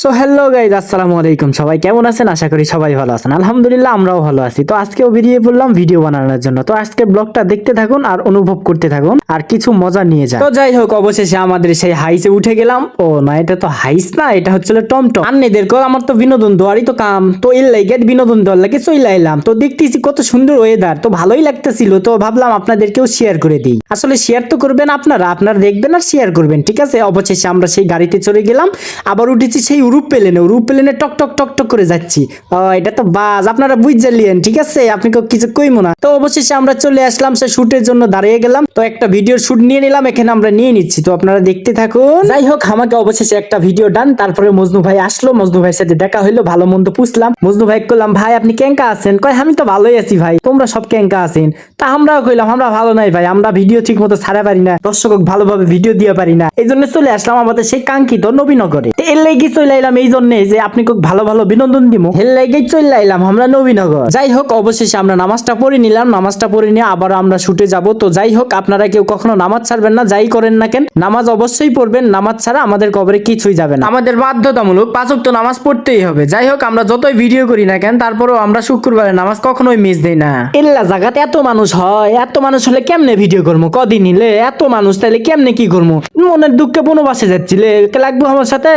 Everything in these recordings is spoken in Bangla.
সো হ্যালো গাইজ আসসালামু আলাইকুম। সবাই কেমন আছেন? আশা করি সবাই ভালো আছেন। আলহামদুলিল্লাহ, আমরাও ভালো আছি। তো আজকেও বেরিয়ে পড়লাম ভিডিও বানানোর জন্য। তো আজকে ব্লগটা দেখতে থাকুন আর অনুভব করতে থাকুন আর কিছু মজা নিয়ে যান। তো যাই হোক, অবশেষে আমাদের সেই হাইসে উঠে গেলাম। ও না, এটা তো হাইস না, এটা হচ্ছিল টমটম আন্নেদেরকেও আমার তো বিনোদন দেওয়ারই তো কাম। তো এর লাইগে বিনোদন দেওয়ার লাগে চলে এলাম। তো দেখতেছি কত সুন্দর ওয়েদার তো ভালোই লাগতেছিল। তো ভাবলাম আপনাদেরকেও শেয়ার করে দিই। আসলে শেয়ার তো করবেন আপনারা। আপনারা দেখবেন আর শেয়ার করবেন, ঠিক আছে? অবশেষে আমরা সেই গাড়িতে চলে গেলাম। আবার উঠেছি সেই উরুপ প্লেনে উরুপ প্লেনে টক টক টক টক করে যাচ্ছি। ও এটা তো বাস আপনারা বুঝলিয়েন ঠিক আছে? আপনি কিছু কইমো না। তো অবশেষে আমরা চলে আসলাম সে শুটের জন্য, দাঁড়িয়ে গেলাম। তো একটা ভিডিওর শুট নিয়ে নিলাম, এখানে আমরা নিয়ে নিচ্ছি। তো আপনারা দেখতে থাকুন। যাই হোক, আমাকে অবশেষে একটা ভিডিও ডান, তারপরে মজনু ভাই আসলো, মজনু ভাইয়ের সাথে দেখা হইল, ভালো মন্দ পুষলাম। মজনু ভাই করলাম ভাই, আপনি কেঙ্কা আছেন? কয়, আমি তো ভালোই আছি ভাই, তোমরা সব কেঙ্কা আছেন? তা আমরাও কইলাম, আমরা ভালো নাই ভাই, আমরা ভিডিও ঠিক মতো ছাড়া পারি না দর্শক ভালোভাবে ভিডিও দিয়ে পারি না। এই জন্য চলে আসলাম আমাদের সেই কাঙ্ক্ষিত নবীনগরে। এর লেগে চলে এলাম এই জন্য যে আপনি খুব ভালো ভালো বিনোদন দিব এর লেগে চলে এলাম আমরা নবীনগর। যাই হোক অবশেষে আমরা নামাজটা পড়ে নিলাম নামাজটা পড়ে নিয়ে আবার আমরা শুটে যাব। তো যাই হোক আপনারা কেউ কখনো নামাজ ছাড়বেন না যাই করেন না কেন নামাজ অবশ্যই পড়বেন নামাজ ছাড়া আমাদের কবরে কিছুই যাবে না। আমাদের বাধ্যতামূলক পাঁচক তো নামাজ পড়তেই হবে। যাই হোক আমরা যতই ভিডিও করি না কেন তারপরেও আমরা শুক্রবারে নামাজ কখনোই মিস দেই না। এল্লা জায়গাতে এত মানুষ হয় এত মানুষ হলে কেমনে ভিডিও করব কদিন নিলে এত মানুষ তাহলে কেমনে কি করব মনের দুঃখে বনবাসে যাচ্ছিলে কে লাগবো আমার সাথে?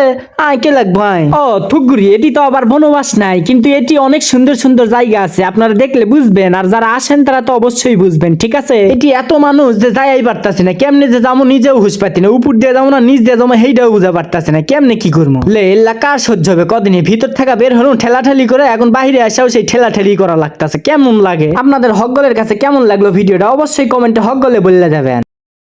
আয় কে লাগবো? আয় ও, থুকগুড়ি, এটি তো আবার বনবাস নাই, কিন্তু এটি অনেক সুন্দর সুন্দর জায়গা আছে, আপনারা দেখলে বুঝবেন, আর যারা আসেন তারা তো অবশ্যই বুঝবেন, ঠিক আছে? এটি এত মানুষ যে যাই পারতাছি না, কেমনে যে যাব নিজেও হুশ পাতি না, উপর দিয়ে যাব না, নিচ দিয়ে যাব সেইটাও বুঝা পারতাছি না, কেমনে কি করব লে এল্লা কার সহ্য হবে, কদিনে ভিতর থাকা বের হলো ঠেলাঠেলি করে এখন বাইরে আসাও সেই ঠেলাঠেলি করা লাগতাছে, কেমন লাগে? আপনাদের হকগলের কাছে কেমন লাগল ভিডিওটা, অবশ্যই কমেন্টে হকগলে বললে যাবেন।